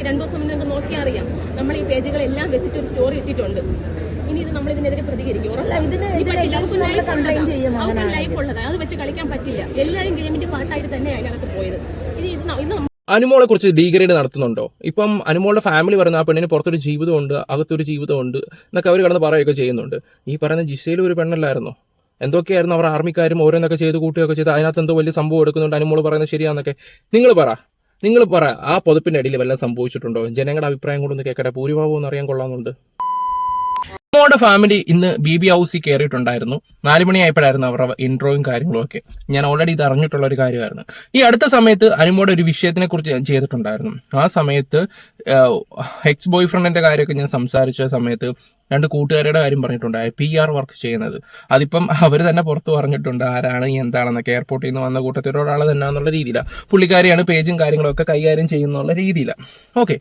എനിക്ക് രണ്ടു ദിവസം മുന്നേ നോക്കിയാൽ അറിയാം. നമ്മൾ ഈ പേജുകളെല്ലാം വെച്ചിട്ട് ഒരു സ്റ്റോറി ഇട്ടിട്ടുണ്ട്. ഇനി ഇത് നമ്മൾ ഇതിനെതിരെ പ്രതികരിക്കും. അവർക്ക്. ലൈഫ് ഉള്ളതാണ് അത് വെച്ച് കളിക്കാൻ പറ്റില്ല. എല്ലാവരും ഗെയിമിന്റെ പാട്ടായിട്ട് തന്നെ അതിനകത്ത് പോയത്. ഇത് ഇത് ഇന്ന് അനുമോളെ കുറിച്ച് ഡീഗ്രേഡ് നടത്തുന്നുണ്ടോ? ഇപ്പം അനുമോളുടെ ഫാമിലി പറയുന്ന ആ പെണ്ണിന് പുറത്തൊരു ജീവിതമുണ്ട് അകത്തൊരു ജീവിതമുണ്ട് എന്നൊക്കെ അവർ കടന്ന് പറയുകയൊക്കെ ചെയ്യുന്നുണ്ട്. ഈ പറയുന്ന ജിസയിൽ ഒരു പെണ്ണല്ലായിരുന്നോ? എന്തൊക്കെയായിരുന്നു അവർ ആർമിക്കാരും ഓരോന്നൊക്കെ ചെയ്ത് കൂട്ടുകയൊക്കെ ചെയ്ത് അതിനകത്ത് എന്തോ വലിയ സംഭവം എടുക്കുന്നുണ്ട്. അനുമോൾ പറയുന്നത് ശരിയാന്നൊക്കെ. നിങ്ങൾ പറ. നിങ്ങൾ പറ ആ പുതപ്പിന്റെ അടിയിൽ വല്ലതും സംഭവിച്ചിട്ടുണ്ടോ? ജനങ്ങളുടെ അഭിപ്രായം കൂടെ ഒന്ന് കേൾക്കട്ടെ ഭൂരിഭാഗം ഒന്ന് അറിയാൻ കൊള്ളാമെന്നുണ്ട് നമ്മുടെ ഫാമിലി ഇന്ന് ബി ബി ഹൗസിൽ കയറിയിട്ടുണ്ടായിരുന്നു നാലുമണിയായപ്പോഴായിരുന്നു അവരുടെ ഇൻട്രോയും കാര്യങ്ങളും ഒക്കെ. ഞാൻ ഓൾറെഡി ഇത് അറിഞ്ഞിട്ടുള്ള ഒരു കാര്യമായിരുന്നു. ഈ അടുത്ത സമയത്ത് അനുമോടെ ഒരു വിഷയത്തിനെ കുറിച്ച് ഞാൻ ചെയ്തിട്ടുണ്ടായിരുന്നു. ആ സമയത്ത് എക്സ് ബോയ് ഫ്രണ്ടിന്റെ കാര്യമൊക്കെ ഞാൻ സംസാരിച്ച സമയത്ത് രണ്ട് കൂട്ടുകാരുടെ കാര്യം പറഞ്ഞിട്ടുണ്ട് പി ആർ വർക്ക് ചെയ്യുന്നത്. അതിപ്പം അവർ തന്നെ പുറത്ത് പറഞ്ഞിട്ടുണ്ട് ആരാണ് എന്താണെന്നൊക്കെ. എയർപോർട്ടിൽ നിന്ന് വന്ന കൂട്ടത്തിൽ ഒരാൾ എന്നുള്ള രീതിയിലാണ് പുള്ളിക്കാരിയാണ് പേജും കാര്യങ്ങളൊക്കെ കൈകാര്യം ചെയ്യുന്നുള്ള രീതിയിലാണ് ഓക്കെ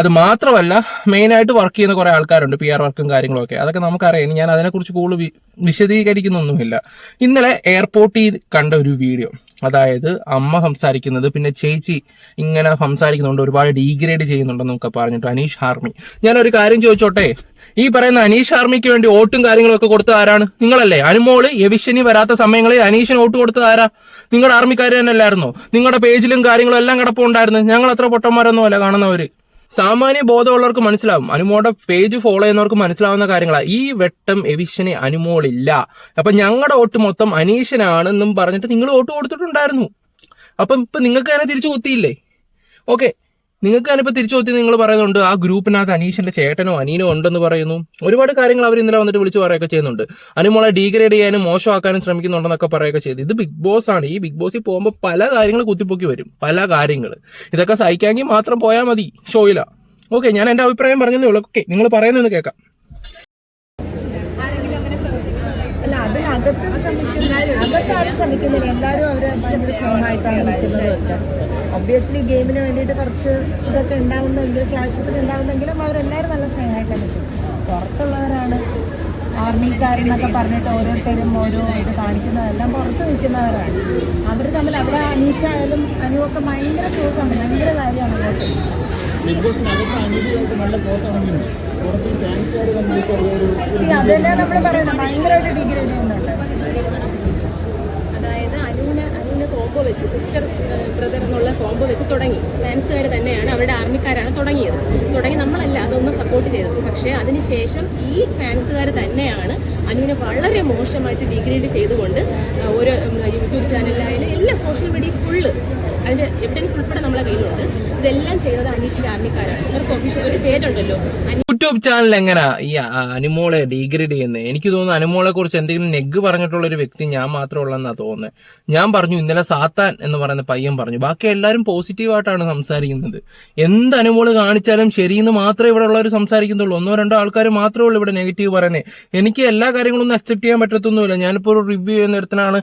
അത് മാത്രമല്ല മെയിനായിട്ട് വർക്ക് ചെയ്യുന്ന കുറേ ആൾക്കാരുണ്ട് പി ആർ വർക്കും കാര്യങ്ങളൊക്കെ. അതൊക്കെ നമുക്കറിയാം. ഇനി ഞാൻ അതിനെക്കുറിച്ച് കൂടുതൽ വിശദീകരിക്കുന്നൊന്നുമില്ല. ഇന്നലെ എയർപോർട്ടിൽ കണ്ട ഒരു വീഡിയോ അതായത് അമ്മ സംസാരിക്കുന്നത് പിന്നെ ചേച്ചി ഇങ്ങനെ സംസാരിക്കുന്നുണ്ട് ഒരുപാട് ഡീഗ്രേഡ് ചെയ്യുന്നുണ്ടെന്നൊക്കെ പറഞ്ഞിട്ട് അനീഷ് ഹാർമി. ഞാനൊരു കാര്യം ചോദിച്ചോട്ടെ? ഈ പറയുന്ന അനീഷ് ആർമിക്ക് വേണ്ടി വോട്ടും കാര്യങ്ങളൊക്കെ കൊടുത്തത് ആരാണ്? നിങ്ങളല്ലേ. അനുമോൾ എവിഷനി വരാത്ത സമയങ്ങളിൽ അനീഷിന് വോട്ട് കൊടുത്തത് ആരാ? നിങ്ങളുടെ ആർമിക്കാർ തന്നെ നിങ്ങളുടെ പേജിലും കാര്യങ്ങളും എല്ലാം കിടപ്പുണ്ടായിരുന്നു. ഞങ്ങൾ അത്ര പൊട്ടന്മാരൊന്നും അല്ല കാണുന്നവര്. സാമാന്യ ബോധമുള്ളവർക്ക് മനസ്സിലാവും. അനുമോടെ പേജ് ഫോളോ ചെയ്യുന്നവർക്ക് മനസ്സിലാവുന്ന കാര്യങ്ങളാണ് ഈ വെട്ടം എവിഷന് അനുമോളില്ല. അപ്പൊ ഞങ്ങളുടെ വോട്ട് മൊത്തം അനീഷനാണെന്നും പറഞ്ഞിട്ട് നിങ്ങൾ വോട്ട് കൊടുത്തിട്ടുണ്ടായിരുന്നു. അപ്പം ഇപ്പൊ നിങ്ങൾക്ക് തന്നെ തിരിച്ചു കുത്തിയില്ലേ? ഓക്കെ. നിങ്ങൾക്ക് തന്നെ തിരിച്ചു നോക്കി നിങ്ങൾ പറയുന്നുണ്ട് ആ ഗ്രൂപ്പിനകത്ത് അനീഷിന്റെ ചേട്ടനോ അനീനോ ഉണ്ടെന്ന് പറയുന്നു? ഒരുപാട് കാര്യങ്ങൾ അവർ ഇന്നലെ വന്നിട്ട് വിളിച്ച് പറയുകയൊക്കെ ചെയ്യുന്നുണ്ട്. അനുമോളെ ഡീഗ്രേഡ് ചെയ്യാനും മോശമാക്കാനും ശ്രമിക്കുന്നുണ്ടെന്നൊക്കെ പറയുകയൊക്കെ ചെയ്തു. ഇത് ബിഗ് ബോസ് ആണ്. ഈ ബിഗ് ബോസിൽ പോകുമ്പോൾ പല കാര്യങ്ങൾ കുത്തിപ്പൊക്കി വരും. പല കാര്യങ്ങൾ ഇതൊക്കെ സഹിക്കാമെങ്കിൽ മാത്രം പോയാൽ മതി. ഷോയില. ഓക്കെ ഞാൻ എന്റെ അഭിപ്രായം പറഞ്ഞതേ ഉള്ളൂ. ഓക്കെ നിങ്ങൾ പറയുന്നതെന്ന് കേൾക്കാം അല്ല അതിനകത്ത് അകത്ത് ആരും ശ്രമിക്കുന്നില്ല. എല്ലാവരും അവർ ഭയങ്കര സ്നേഹമായിട്ടാണ് നിൽക്കുന്നതൊക്കെ ഒബ്വിയസ്ലി ഗെയിമിന് വേണ്ടിയിട്ട് കുറച്ച് ഇതൊക്കെ ഉണ്ടാകുന്നെങ്കിൽ ക്ലാഷസ് ഉണ്ടാകുന്നെങ്കിലും അവരെല്ലാവരും നല്ല സ്നേഹമായിട്ടാണ് നിൽക്കുന്നത്. പുറത്തുള്ളവരാണ് ആർമിക്കാരെന്നൊക്കെ പറഞ്ഞിട്ട് ഓരോരുത്തരും ഓരോ ഇത് കാണിക്കുന്നതെല്ലാം പുറത്ത് നിൽക്കുന്നവരാണ്. അവർ തമ്മിൽ അവിടെ അനീഷ ആയാലും അനുവൊക്കെ ഭയങ്കര ക്ലോസ് ആണ്. ഭയങ്കര കാര്യമാണ് അങ്ങോട്ട് അതല്ലേ നമ്മൾ പറയുന്നത്. ഭയങ്കരമായിട്ട് ഡിഗ്രേഡ് ചെയ്യുന്നുണ്ട് അതായത് അനുവിന് അനുവിന് കോമ്പോ വെച്ച് സിസ്റ്റർ ബ്രദർ എന്നുള്ള കോമ്പോ വെച്ച് തുടങ്ങി. ഫാൻസുകാർ തന്നെയാണ് അവരുടെ ആർമിക്കാരാണ് തുടങ്ങിയത്. തുടങ്ങി നമ്മളല്ല അതൊന്ന് സപ്പോർട്ട് ചെയ്തത്. പക്ഷേ അതിനുശേഷം ഈ ഫാൻസുകാർ തന്നെയാണ് അനുവിനെ വളരെ മോശമായിട്ട് ഡിഗ്രേഡ് ചെയ്തുകൊണ്ട് ഓരോ യൂട്യൂബ് ചാനലിലായാലും എല്ലാ സോഷ്യൽ മീഡിയ ഫുള്ള് അതിന്റെ എവിഡൻസ് ഉൾപ്പെടെ നമ്മളെ കയ്യിലുണ്ട്. ഇതെല്ലാം ചെയ്തത് അനീഷിന്റെ ആർമിക്കാരാണ് അവർക്ക് ഒഫീഷ്യൽ ഒരു പേരുണ്ടല്ലോ അനീഷ് യൂട്യൂബ് ചാനൽ എങ്ങനെ? ഈ അനുമോളെ ഡീഗ്രേഡ് ചെയ്യുന്നത് എനിക്ക് തോന്നുന്നു അനുമോളെ കുറിച്ച് എന്തെങ്കിലും നെഗ് പറഞ്ഞിട്ടുള്ള ഒരു വ്യക്തി ഞാൻ മാത്രമുള്ളതെന്നാ തോന്നുന്നത് ഞാൻ പറഞ്ഞു ഇന്നലെ സാത്താൻ എന്ന് പറയുന്ന പയ്യൻ പറഞ്ഞു. ബാക്കി എല്ലാവരും പോസിറ്റീവായിട്ടാണ് സംസാരിക്കുന്നത്. എന്ത് അനുമോൾ കാണിച്ചാലും ശരിയെന്ന് മാത്രമേ ഇവിടെ ഉള്ളവർ സംസാരിക്കുന്നുള്ളൂ ഒന്നോ രണ്ടോ ആൾക്കാർ മാത്രമേ ഉള്ളൂ ഇവിടെ നെഗറ്റീവ് പറയുന്നത് എനിക്ക് എല്ലാ കാര്യങ്ങളും ഒന്നും അക്സെപ്റ്റ് ചെയ്യാൻ പറ്റത്തൊന്നുമില്ല. ഞാനിപ്പോൾ ഒരു റിവ്യൂ ചെയ്യുന്ന നേരത്തിനാണ്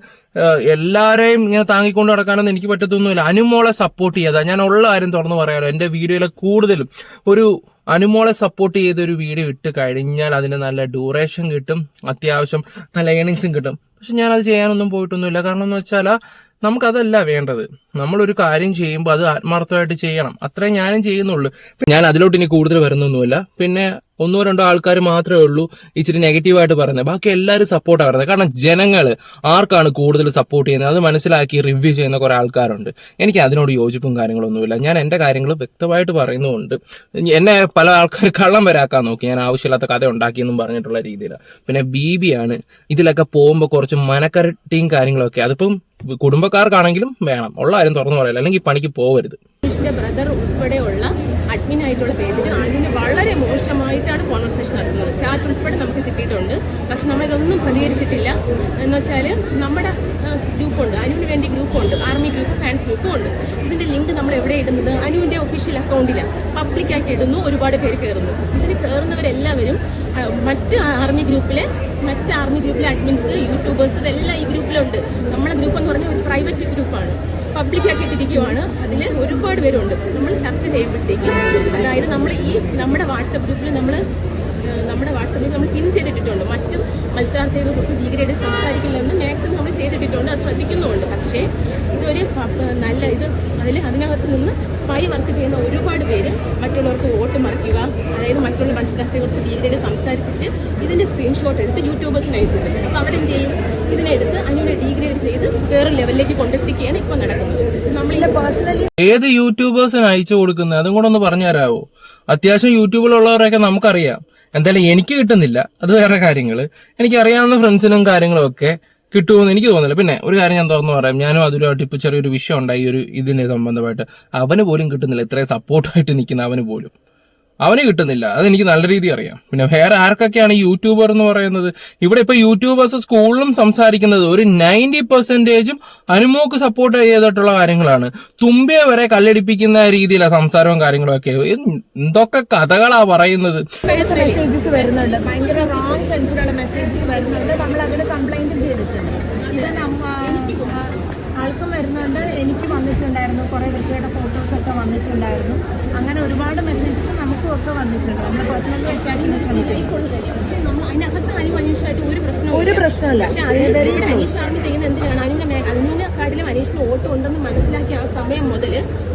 എല്ലാവരെയും ഇങ്ങനെ താങ്ങിക്കൊണ്ട് നടക്കാനൊന്നും എനിക്ക് പറ്റത്തൊന്നുമില്ല. അനുമോളെ സപ്പോർട്ട് ചെയ്യാതെ ഞാൻ ഉള്ള കാര്യം തുറന്നു പറയാമല്ലോ എന്റെ വീഡിയോയിലെ കൂടുതലും ഒരു അനുമോളെ സപ്പോർട്ട് ചെയ്തൊരു വീഡിയോ ഇട്ട് കഴിഞ്ഞാൽ അതിന് നല്ല ഡ്യൂറേഷൻ കിട്ടും അത്യാവശ്യം നല്ല ഏണിങ്സും കിട്ടും. പക്ഷെ ഞാനത് ചെയ്യാനൊന്നും പോയിട്ടൊന്നുമില്ല. കാരണം എന്ന് വെച്ചാൽ നമുക്കതല്ല വേണ്ടത്. നമ്മളൊരു കാര്യം ചെയ്യുമ്പോൾ അത് ആത്മാർത്ഥമായിട്ട് ചെയ്യണം. അത്രേ ഞാനും ചെയ്യുന്നുള്ളൂ. ഞാൻ അതിലോട്ട് ഇനി കൂടുതൽ വരുന്നൊന്നുമില്ല. പിന്നെ ഒന്നോ രണ്ടോ ആൾക്കാർ മാത്രമേ ഉള്ളൂ ഇച്ചിരി നെഗറ്റീവായിട്ട് പറയുന്നത്. ബാക്കി എല്ലാവരും സപ്പോർട്ടാണ് പറയുന്നത് കാരണം ജനങ്ങൾ ആർക്കാണ് കൂടുതൽ സപ്പോർട്ട് ചെയ്യുന്നത്? അത് മനസ്സിലാക്കി റിവ്യൂ ചെയ്യുന്ന കുറേ ആൾക്കാരുണ്ട്. എനിക്ക് അതിനോട് യോജിപ്പും കാര്യങ്ങളൊന്നുമില്ല. ഞാൻ എന്റെ കാര്യങ്ങൾ വ്യക്തമായിട്ട് പറയുന്നുമുണ്ട്. എന്നെ പല ആൾക്കാർ കള്ളം വരാക്കാൻ നോക്കി. ഞാൻ ആവശ്യമില്ലാത്ത കഥ ഉണ്ടാക്കിയെന്നും പറഞ്ഞിട്ടുള്ള രീതിയിലാണ് പിന്നെ ബി ബി ആണ് ഇതിലൊക്കെ പോകുമ്പോൾ കുറച്ച് മനക്കരട്ടിയും കാര്യങ്ങളൊക്കെ. അതിപ്പം കുടുംബക്കാർക്കാണെങ്കിലും വേണം. ഉള്ള കാര്യം തുറന്നു പറയില്ല. അല്ലെങ്കിൽ പണിക്ക് പോകരുത് ബ്രദർ ഉൾപ്പെടെയുള്ള അഡ്മിൻ ആയിട്ടുള്ള പേജിന് അനുവിന് വളരെ മോശമായിട്ടാണ് കോൺവെർസേഷൻ നടത്തുന്നത്. ചാറ്റ് ഉൾപ്പെടെ നമുക്ക് കിട്ടിയിട്ടുണ്ട്. പക്ഷെ നമ്മളിതൊന്നും പ്രതികരിച്ചിട്ടില്ല. എന്ന് വെച്ചാൽ നമ്മുടെ ഗ്രൂപ്പുണ്ട് അനുവിന് വേണ്ടി ഗ്രൂപ്പുണ്ട് ആർമി ഗ്രൂപ്പ് ഫാൻസ് ഗ്രൂപ്പും ഉണ്ട്. ഇതിന്റെ ലിങ്ക് നമ്മൾ എവിടെ ഇടുന്നത്? അനുവിന്റെ ഒഫീഷ്യൽ അക്കൗണ്ടിലാണ് പബ്ലിക്കാക്കി ഇടുന്നു. ഒരുപാട് പേര് കയറുന്നു ഇതിന് കയറുന്നവരെല്ലാവരും മറ്റ് ആർമി ഗ്രൂപ്പിലെ മറ്റ് ആർമി ഗ്രൂപ്പിലെ അഡ്മിൻസ് യൂട്യൂബേഴ്സ് ഇതെല്ലാം ഈ ഗ്രൂപ്പിലുണ്ട് നമ്മളെ ഗ്രൂപ്പ് എന്ന് പറഞ്ഞാൽ ഒരു പ്രൈവറ്റ് ഗ്രൂപ്പാണ് പബ്ലിക് ആക്കിയിട്ടിരിക്കുവാണ് അതിൽ ഒരുപാട് പേരുണ്ട്. നമ്മൾ ചർച്ച ചെയ്യുമ്പോഴത്തേക്കും അതായത് നമ്മൾ ഈ നമ്മുടെ വാട്സപ്പ് ഗ്രൂപ്പിൽ നമ്മൾ നമ്മുടെ നമ്മുടെ വാട്സപ്പിൽ നമ്മൾ പിൻ ചെയ്തിട്ടിട്ടുണ്ട്. മറ്റും മത്സരാർത്ഥികളെ കുറിച്ച് ഭീകരമായിട്ട് സംസാരിക്കില്ലെന്ന് മാക്സിമം നമ്മൾ ചെയ്തിട്ടിട്ടുണ്ട്. അത് ശ്രദ്ധിക്കുന്നുമുണ്ട്. പക്ഷേ ഇതൊരു നല്ല ഇത് അതിൽ അതിനകത്ത് നിന്ന് സ്പൈ വർക്ക് ചെയ്യുന്ന ഒരുപാട് പേര് മറ്റുള്ളവർക്ക് വോട്ട് മറിക്കുക അതായത് മറ്റുള്ള മത്സരാർത്ഥികളെ കുറിച്ച് ഭീകരമായിട്ട് സംസാരിച്ചിട്ട് ഇതിന്റെ സ്ക്രീൻഷോട്ട് എടുത്ത് യൂട്യൂബേഴ്സിന് അയച്ചിട്ടുണ്ട്. അപ്പോൾ അവരെന്ത് ചെയ്യും? ഇതിനെടുത്ത് അതിനെ ഡീഗ്രേഡ് ചെയ്ത് വേറെ ലെവലിലേക്ക് കൊണ്ടെത്തിക്കുകയാണ് ഇപ്പൊ നടക്കുന്നത്. ഏത് യൂട്യൂബേഴ്സിന് അയച്ചു കൊടുക്കുന്നത്? അതും കൂടെ ഒന്ന് പറഞ്ഞുതരാവോ? അത്യാവശ്യം യൂട്യൂബിലുള്ളവരൊക്കെ നമുക്കറിയാം. എന്തായാലും എനിക്ക് കിട്ടുന്നില്ല. അത് വേറെ കാര്യങ്ങൾ എനിക്ക് അറിയാവുന്ന ഫ്രണ്ട്സിനും കാര്യങ്ങളും ഒക്കെ കിട്ടുമെന്ന് എനിക്ക് തോന്നുന്നില്ല. പിന്നെ ഒരു കാര്യം ഞാൻ തുറന്നു പറയാം. ഞാനും അതിലുമായിട്ട് ഇപ്പൊ ചെറിയൊരു വിഷയം ഉണ്ടായി ഒരു ഇതിനെ സംബന്ധമായിട്ട്. അവന് പോലും കിട്ടുന്നില്ല. ഇത്രയും സപ്പോർട്ടായിട്ട് നിൽക്കുന്ന അവന് പോലും. അവന് കിട്ടുന്നില്ല. അതെനിക്ക് നല്ല രീതി അറിയാം. പിന്നെ വേറെ ആർക്കൊക്കെയാണ് യൂട്യൂബർ എന്ന് പറയുന്നത്? ഇവിടെ ഇപ്പൊ യൂട്യൂബേഴ്സ് സ്കൂളിലും സംസാരിക്കുന്നത് ഒരു നയന്റി പെർസെന്റേജും അനുമോക്ക് സപ്പോർട്ട് ചെയ്തിട്ടുള്ള കാര്യങ്ങളാണ്. തുമ്പിയെ വരെ കല്ലടിപ്പിക്കുന്ന രീതിയിലാണ് സംസാരവും കാര്യങ്ങളും ഒക്കെ എന്തൊക്കെ കഥകളാ പറയുന്നത്? മെസ്സേജസ് വരുന്നുണ്ട്. ഭയങ്കര റോങ് സെൻസിലുള്ള മെസ്സേജസ് വരുന്നുണ്ട്. നമ്മൾ അതിന് കംപ്ലൈന്റ് ചെയ്തിട്ടുണ്ട്. ഇത് ആൾക്കും വരുന്നുണ്ട്. എനിക്ക് വന്നിട്ടുണ്ടായിരുന്നു. കുറെ വ്യക്തിയുടെ ഫോട്ടോസ് ഒക്കെ വന്നിട്ടുണ്ടായിരുന്നു. അങ്ങനെ ഒരുപാട് നമുക്കും ഒക്കെ വന്നിട്ടുണ്ട്. നമ്മൾ പേഴ്സണലി ഒരു പ്രശ്നമല്ല അനീഷ് ആർമി ചെയ്യുന്ന എന്തിനാണ്? അനുവിനെ അനുവിനെക്കാട്ടിലും അനീഷിന് ഓട്ടം ഉണ്ടെന്ന് മനസ്സിലാക്കിയ ആ സമയം മുതൽ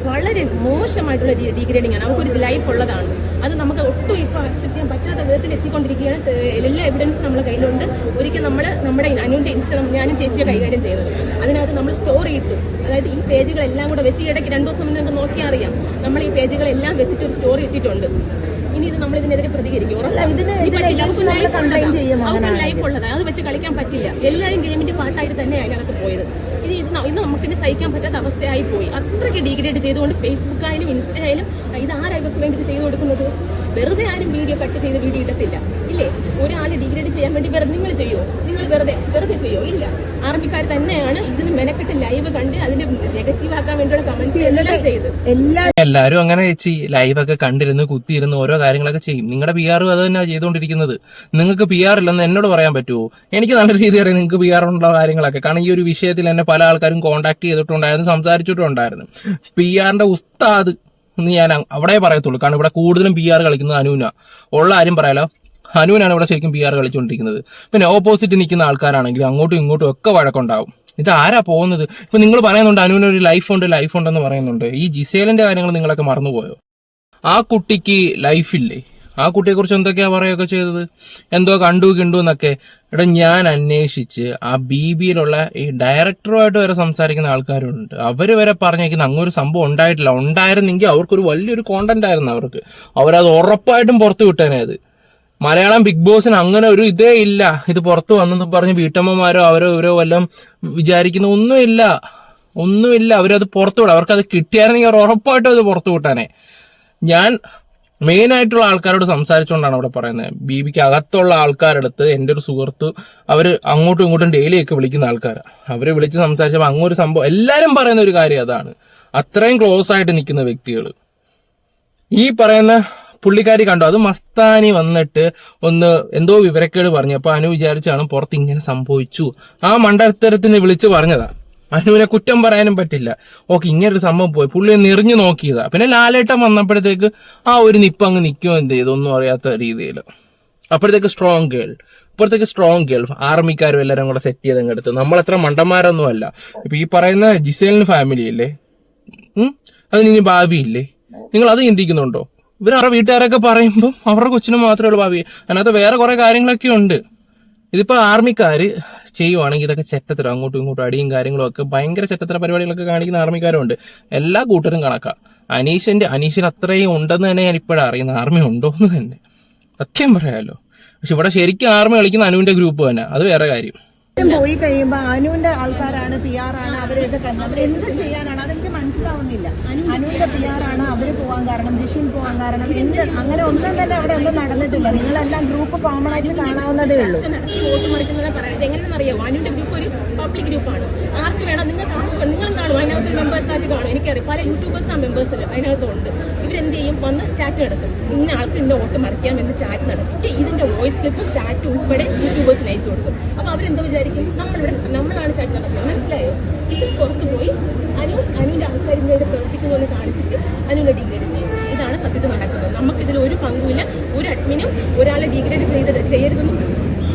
വളരെ മോശമായിട്ടുള്ള ഡീഗ്രേഡിംഗ് ആണ് നമുക്കൊരു ലൈഫ് ഉള്ളതാണ്. അത് നമുക്ക് ഒട്ടും ഇപ്പൊ അക്സെപ്റ്റ് ചെയ്യാൻ പറ്റാത്ത വിധത്തിൽ എത്തിക്കൊണ്ടിരിക്കുകയാണ്. എല്ലാ എവിഡൻസും നമ്മുടെ കയ്യിലുണ്ട്. ഒരിക്കൽ നമ്മൾ നമ്മുടെ അനുവിന്റെ ഇൻസ്റ്റഗ്രാം ഞാനും ചേച്ചിയെ കൈകാര്യം ചെയ്യുന്നത് അതിനകത്ത് നമ്മൾ സ്റ്റോർ ചെയ്തു അതായത് ഈ പേജുകളെല്ലാം കൂടെ വെച്ച് ഈ ഇടയ്ക്ക് രണ്ടു ദിവസം മുന്നേ നിങ്ങൾക്ക് നോക്കിയാൽ അറിയാം. നമ്മൾ ഈ പേജുകളെല്ലാം വെച്ചിട്ട് ഒരു സ്റ്റോറി ഇട്ടിട്ടുണ്ട്. ഇനി ഇത് നമ്മൾ ഇതിനെതിരെ പ്രതികരിക്കും. അവർക്ക് ലൈഫ് ഉള്ളതാണ് അത് വെച്ച് കളിക്കാൻ പറ്റില്ല. എല്ലാവരും ഗെയിമിന്റെ പാട്ടായിട്ട് തന്നെ അതിനകത്ത് പോയത്. ഇനി ഇത് ഇന്ന് നമുക്കിനി സഹിക്കാൻ പറ്റാത്ത അവസ്ഥയായി പോയി. അത്രയ്ക്ക് ഡിഗ്രേഡ് ചെയ്തുകൊണ്ട് ഫേസ്ബുക്കായാലും ഇൻസ്റ്റായാലും ഇൻസ്റ്റ ആയാലും ഇത് ആരാ ഇവർക്ക് വേണ്ടി ചെയ്തു കൊടുക്കുന്നത്? വെറുതെ ആരും വീഡിയോ കട്ട് ചെയ്ത് വീഡിയോ ഇടത്തില്ല. ഇല്ലേ? ഒരാളെ ഡിഗ്രേഡ് ചെയ്യാൻ വേണ്ടി വെറുതെ നിങ്ങൾ ചെയ്യോ നിങ്ങൾ വെറുതെ വെറുതെ ചെയ്യോ ഇല്ല. ആർമിക്കാർ തന്നെയാണ് ഇതിന് മെനക്കെട്ട് ലൈവ് കണ്ട് അതിന്റെ നെഗറ്റീവ് ആക്കാൻ വേണ്ടിയുള്ള കമന്റ്സ് എല്ലാം ചെയ്ത് എല്ലാ എല്ലാരും അങ്ങനെ ചേച്ചി ലൈവൊക്കെ കണ്ടിരുന്ന് കുത്തിയിരുന്ന് ഓരോ കാര്യങ്ങളൊക്കെ ചെയ്യും. നിങ്ങളുടെ പി ആറും അത് തന്നെയാണ് ചെയ്തുകൊണ്ടിരിക്കുന്നത്. നിങ്ങൾക്ക് പി ആർ ഇല്ലെന്ന് എന്നോട് പറയാൻ പറ്റുമോ എനിക്ക് നല്ല രീതി അറിയാം നിങ്ങൾക്ക് പി ആർ ഉള്ള കാര്യങ്ങളൊക്കെ. കാരണം ഈ ഒരു വിഷയത്തിൽ എന്നെ പല ആൾക്കാരും കോൺടാക്ട് ചെയ്തിട്ടുണ്ടായിരുന്നു സംസാരിച്ചിട്ടുണ്ടായിരുന്നു. പി ആറിന്റെ ഉസ്താദ് എന്ന് ഞാൻ അവിടെ പറയത്തുള്ളൂ. കാരണം ഇവിടെ കൂടുതലും പി ആർ കളിക്കുന്നത് അനുവിനാ ഉള്ള ആരും പറയാലോ. അനുവിനാണ് ഇവിടെ ശരിക്കും പി ആർ കളിച്ചുകൊണ്ടിരിക്കുന്നത് പിന്നെ ഓപ്പോസിറ്റ് നിൽക്കുന്ന ആൾക്കാരാണെങ്കിലും അങ്ങോട്ടും ഇങ്ങോട്ടും ഒക്കെ വഴക്കുണ്ടാവും. ഇത് ആരാ പോകുന്നത്? ഇപ്പൊ നിങ്ങൾ പറയുന്നുണ്ട് അനുവിന് ഒരു ലൈഫ് ഉണ്ട് ലൈഫ് ഉണ്ടെന്ന് പറയുന്നുണ്ട്. ഈ ജിസേലിന്റെ കാര്യങ്ങൾ നിങ്ങളൊക്കെ മറന്നുപോയോ? ആ കുട്ടിക്ക് ലൈഫില്ലേ ആ കുട്ടിയെ കുറിച്ച് എന്തൊക്കെയാ പറയുകയൊക്കെ ചെയ്തത്? എന്തോ കണ്ടു കിണ്ടു എന്നൊക്കെ. എടാ ഞാൻ അന്വേഷിച്ച് ആ ബി ബിയിലുള്ള ഈ ഡയറക്ടറുമായിട്ട് വരെ സംസാരിക്കുന്ന ആൾക്കാരുണ്ട്. അവർ വരെ പറഞ്ഞേക്കുന്ന അങ്ങൊരു സംഭവം ഉണ്ടായിട്ടില്ല. ഉണ്ടായിരുന്നെങ്കിൽ അവർക്കൊരു വലിയൊരു കോണ്ടന്റ് ആയിരുന്നു അവർക്ക്. അവരത് ഉറപ്പായിട്ടും പുറത്തു വിട്ടേനെ അത്. മലയാളം ബിഗ് ബോസിന് അങ്ങനെ ഒരു ഇതേ ഇല്ല. ഇത് പുറത്തു വന്നെന്ന് പറഞ്ഞ് വീട്ടമ്മമാരോ അവരോ ഇവരോ വല്ലതും വിചാരിക്കുന്ന ഒന്നുമില്ല. ഒന്നുമില്ല. അവരത് പുറത്തു വിടാം. അവർക്കത് കിട്ടിയായിരുന്നെങ്കിൽ അവർ ഉറപ്പായിട്ടും അത് പുറത്തു വിട്ടാനേ. ഞാൻ മെയിൻ ആയിട്ടുള്ള ആൾക്കാരോട് സംസാരിച്ചുകൊണ്ടാണ് അവിടെ പറയുന്നത്. ബീബിക്ക് അകത്തുള്ള ആൾക്കാരടുത്ത് എന്റെ ഒരു സുഹൃത്ത് അവർ അങ്ങോട്ടും ഇങ്ങോട്ടും ഡെയിലി ഒക്കെ വിളിക്കുന്ന ആൾക്കാരാണ് അവരെ വിളിച്ച് സംസാരിച്ചപ്പോൾ അങ്ങൊരു സംഭവം എല്ലാവരും പറയുന്ന ഒരു കാര്യം അതാണ്. അത്രയും ക്ലോസ് ആയിട്ട് നിൽക്കുന്ന വ്യക്തികൾ ഈ പറയുന്ന പുള്ളിക്കാരി കണ്ടു? അത് മസ്താനി വന്നിട്ട് ഒന്ന് എന്തോ വിവരക്കേട് പറഞ്ഞു അപ്പോൾ അനു വിചാരിച്ചാണ് പുറത്ത് ഇങ്ങനെ സംഭവിച്ചു. ആ മണ്ടത്തരത്തിന് വിളിച്ച് പറഞ്ഞതാ. അനുവിനെ കുറ്റം പറയാനും പറ്റില്ല. ഓക്കെ ഇങ്ങനൊരു സംഭവം പോയി. പുള്ളി നിറഞ്ഞു നോക്കിയതാ. പിന്നെ ലാലേട്ടൻ വന്നപ്പോഴത്തേക്ക് ആ ഒരു നിപ്പ് അങ്ങ് നിൽക്കുകയോ എന്ത് ചെയ്തു? ഒന്നും അറിയാത്ത രീതിയിൽ. അപ്പോഴത്തേക്ക് സ്ട്രോങ് ഗേൾ ഇപ്പോഴത്തേക്ക് സ്ട്രോങ് ഗേൾ ആർമിക്കാരും എല്ലാവരും കൂടെ സെറ്റ് ചെയ്ത് എടുത്തു. നമ്മളത്ര മണ്ടന്മാരൊന്നും അല്ല. ഇപ്പൊ ഈ പറയുന്ന ജിസേലിന് ഫാമിലി അല്ലേ അതിനി ഭാവിയില്ലേ നിങ്ങൾ അത് ചിന്തിക്കുന്നുണ്ടോ? ഇവർ അവരുടെ വീട്ടുകാരൊക്കെ പറയുമ്പോൾ അവരുടെ കൊച്ചിന് മാത്രമേ ഉള്ളൂ ഭാവി. അതിനകത്ത് വേറെ കുറെ കാര്യങ്ങളൊക്കെ ഉണ്ട്. ഇതിപ്പോ ആർമിക്കാർ ചെയ്യുവാണെങ്കിൽ ഇതൊക്കെ ചെറ്റത്തരം. അങ്ങോട്ടും ഇങ്ങോട്ടും അടിയും കാര്യങ്ങളും ഒക്കെ ഭയങ്കര ചെറ്റത്തര പരിപാടികളൊക്കെ കാണിക്കുന്ന ആർമിക്കാരുണ്ട്. എല്ലാ കൂട്ടരും കണക്കാം. അനീഷിന്റെ അനീഷിന് അത്രയും ഉണ്ടെന്ന് തന്നെ ഞാൻ ഇപ്പോഴാണ് അറിയുന്ന ആർമി ഉണ്ടോ എന്ന് തന്നെ. സത്യം പറയാമല്ലോ പക്ഷെ ഇവിടെ ശരിക്കും ആർമി കളിക്കുന്ന അനുവിന്റെ ഗ്രൂപ്പ് തന്നെ. അത് വേറെ കാര്യം. പോയി കഴിയുമ്പോ അനുവിന്റെ ആൾക്കാരാണ് പി ആർ ആണ് അവരെയൊക്കെ കണ്ടത് എന്ത് ചെയ്യാനാണ്? അതെനിക്ക് മനസ്സിലാവുന്നില്ല. അനുവിന്റെ പി ആർ ആണ് അവർ പോകാൻ കാരണം ജിഷിൻ പോകാൻ കാരണം. എന്ത് അങ്ങനെ ഒന്നും തന്നെ അവിടെ ഒന്നും നടന്നിട്ടില്ല. നിങ്ങളെല്ലാം ഗ്രൂപ്പ് കോമൺ ആയിട്ട് കാണാവുന്നതേ ഉള്ളൂ. വോട്ട് മറിക്കുന്നതിനെ പറയുന്നത്. എങ്ങനെയെന്ന് അനുവിന്റെ ഗ്രൂപ്പ് ഒരു പബ്ലിക് ഗ്രൂപ്പാണ് ആർക്ക് വേണം? നിങ്ങൾക്ക് ആർക്ക് നിങ്ങളും കാണും അതിനകത്ത് മെമ്പേഴ്സ് ആയിട്ട് കാണും എനിക്കറിയാം. പല യൂട്യൂബേഴ്സ് ആ മെമ്പേഴ്സിൽ അതിനകത്തുണ്ട്. ഇവരെന്ത് ചെയ്യും? വന്ന് ചാറ്റ് നടത്തും. ഇന്ന ആൾക്ക് ഇന്ന വോട്ട് മറിക്കാം എന്ന് ചാറ്റ് നടത്തി. ഇതിന്റെ വോയിസ് ക്ലിപ്പും ചാറ്റ് ഉൾപ്പെടെ യൂട്യൂബേഴ്സിന് അയച്ചു കൊടുക്കും. അപ്പൊ അവരെന്താ വിചാരിക്കും? നമ്മളിവിടെ നമ്മളാണ് ചാറ്റ് നടത്തുന്നത് മനസ്സിലായോ? ഇതിൽ പുറത്ത് പോയി അനു അനുവിന്റെ ഇങ്ങനെ പ്രവർത്തിക്കുന്നു എന്ന് കാണിച്ചിട്ട് അതിനുള്ള ഡിഗ്രേഡ് ചെയ്യുന്നത് ഇതാണ് സത്യത്തിൽ നടക്കുന്നത്. നമുക്കിതിൽ ഒരു പങ്കുമില്ല. ഒരു അഡ്മിനും ഒരാളെ ഡിഗ്രേഡ് ചെയ്തത് ചെയ്യരുതെന്നും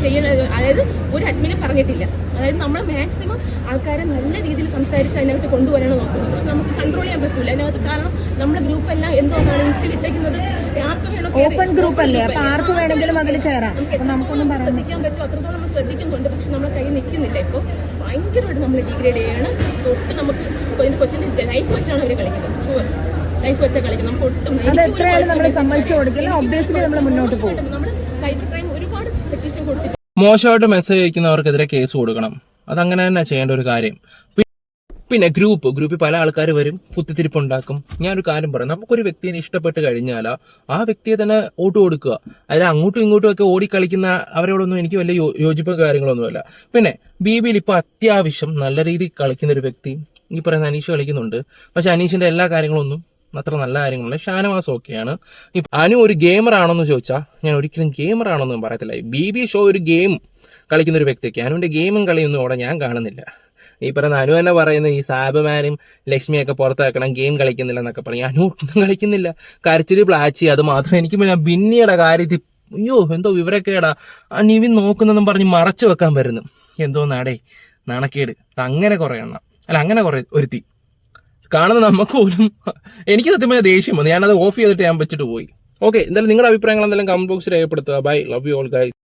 ചെയ്യണ അതായത് ഒരു അഡ്മിനും പറഞ്ഞിട്ടില്ല. അതായത് നമ്മൾ മാക്സിമം ആൾക്കാരെ നല്ല രീതിയിൽ സംസാരിച്ച് അതിനകത്ത് കൊണ്ടുവരാണ് നോക്കുന്നത് പക്ഷെ നമുക്ക് കൺട്രോൾ ചെയ്യാൻ പറ്റില്ല അതിനകത്ത് കാരണം നമ്മുടെ ഗ്രൂപ്പ് എല്ലാം എന്തോന്നാണ് ലിസ്റ്റിൽ ഇട്ടേക്കുന്നത്? ഓപ്പൺ ഗ്രൂപ്പ് അല്ലേ? അപ്പൊ ആർക്ക് വേണമെങ്കിലും അതിൽ കയറാം. നമുക്കൊന്നും ശ്രദ്ധിക്കാൻ പറ്റും അത്രത്തോളം നമ്മൾ ശ്രദ്ധിക്കുന്നുണ്ട്. പക്ഷെ നമ്മളെ കയ്യിൽ നിൽക്കുന്നില്ല. ഇപ്പോൾ ഭയങ്കരമായിട്ട് നമ്മൾ ഡിഗ്രേഡ് ചെയ്യാണ്. തൊട്ട് നമുക്ക് കൊച്ചിന്റെ ലൈഫ് വെച്ചാണ് അവർ കളിക്കുന്നത്. ഷുവർ ലൈഫ് വെച്ചാൽ കളിക്കുന്നത്. നമുക്ക് ഒട്ടും നമ്മൾ സമ്മതിച്ചു കൊടുക്കില്ല ഒബ്വിയസ്ലി നമ്മൾ മുന്നോട്ട് പോകും. നമ്മൾ സൈബർ ക്രൈം ഒരുപാട് പെറ്റീഷൻ കൊടുത്തിട്ട് മോശമായിട്ട് മെസ്സേജ് അയക്കുന്നവർക്കെതിരെ കേസ് കൊടുക്കണം. അതങ്ങനെ തന്നെ ചെയ്യേണ്ട ഒരു കാര്യം. പിന്നെ ഗ്രൂപ്പ് ഗ്രൂപ്പിൽ പല ആൾക്കാർ വരും കുത്തിത്തിരിപ്പുണ്ടാക്കും. ഞാനൊരു കാര്യം പറയാം. നമുക്കൊരു വ്യക്തിയെ ഇഷ്ടപ്പെട്ട് കഴിഞ്ഞാൽ ആ വ്യക്തിയെ തന്നെ വോട്ട് കൊടുക്കുക. അതിൽ അങ്ങോട്ടും ഇങ്ങോട്ടും ഒക്കെ ഓടിക്കളിക്കുന്ന അവരോടൊന്നും എനിക്ക് വലിയ യോജിപ്പ് യോജിപ്പോ കാര്യങ്ങളൊന്നുമല്ല. പിന്നെ ബി ബിയിൽ ഇപ്പോൾ അത്യാവശ്യം നല്ല രീതിയിൽ കളിക്കുന്ന ഒരു വ്യക്തി ഈ പറയുന്ന അനീഷ് കളിക്കുന്നുണ്ട്. പക്ഷെ അനീഷിന്റെ എല്ലാ കാര്യങ്ങളൊന്നും അത്ര നല്ല കാര്യങ്ങളല്ല. ഷാനവാസ് ഓക്കെയാണ്. അനു ഒരു ഗെയിമർ ആണോന്ന് ചോദിച്ചാൽ ഞാൻ ഒരിക്കലും ഗെയിമർ ആണോന്നും പറയത്തില്ല. ബി ബി ഷോ ഒരു ഗെയിം കളിക്കുന്ന ഒരു വ്യക്തിക്ക് അനുവിന്റെ ഗെയിമും കളിയൊന്നും അവിടെ ഞാൻ കാണുന്നില്ല. ഈ പറയുന്ന അനു തന്നെ പറയുന്ന ഈ സാബുമാരും ലക്ഷ്മിയൊക്കെ പുറത്താക്കണം ഗെയിം കളിക്കുന്നില്ല എന്നൊക്കെ പറയും. അനു ഒന്നും കളിക്കുന്നില്ല. കരച്ചിരി പ്ലാച്ചി അത് മാത്രം. എനിക്ക് പിന്നെ ബിന്നിയുടെ കാര്യത്തിൽ അയ്യോ എന്തോ വിവരക്കേടാ. ആ നിവിൻ നോക്കുന്നെന്നും പറഞ്ഞ് മറച്ചു വെക്കാൻ വരുന്നു എന്തോ നാടേ നാണക്കേട്. അങ്ങനെ കുറേ എണ്ണം. അല്ല അങ്ങനെ കുറേ ഒരുത്തി. കാണുന്ന നമുക്ക് പോലും എനിക്ക് സത്യം പറഞ്ഞാൽ ദേഷ്യം വന്നു. ഞാനത് ഓഫ് ചെയ്തിട്ട് ഞാൻ വെച്ചിട്ട് പോയി. ഓക്കെ എന്തായാലും നിങ്ങളുടെ അഭിപ്രായങ്ങൾ എന്തായാലും കമന്റ് ബോക്സിൽ രേഖപ്പെടുത്തുക. Bye love you all guys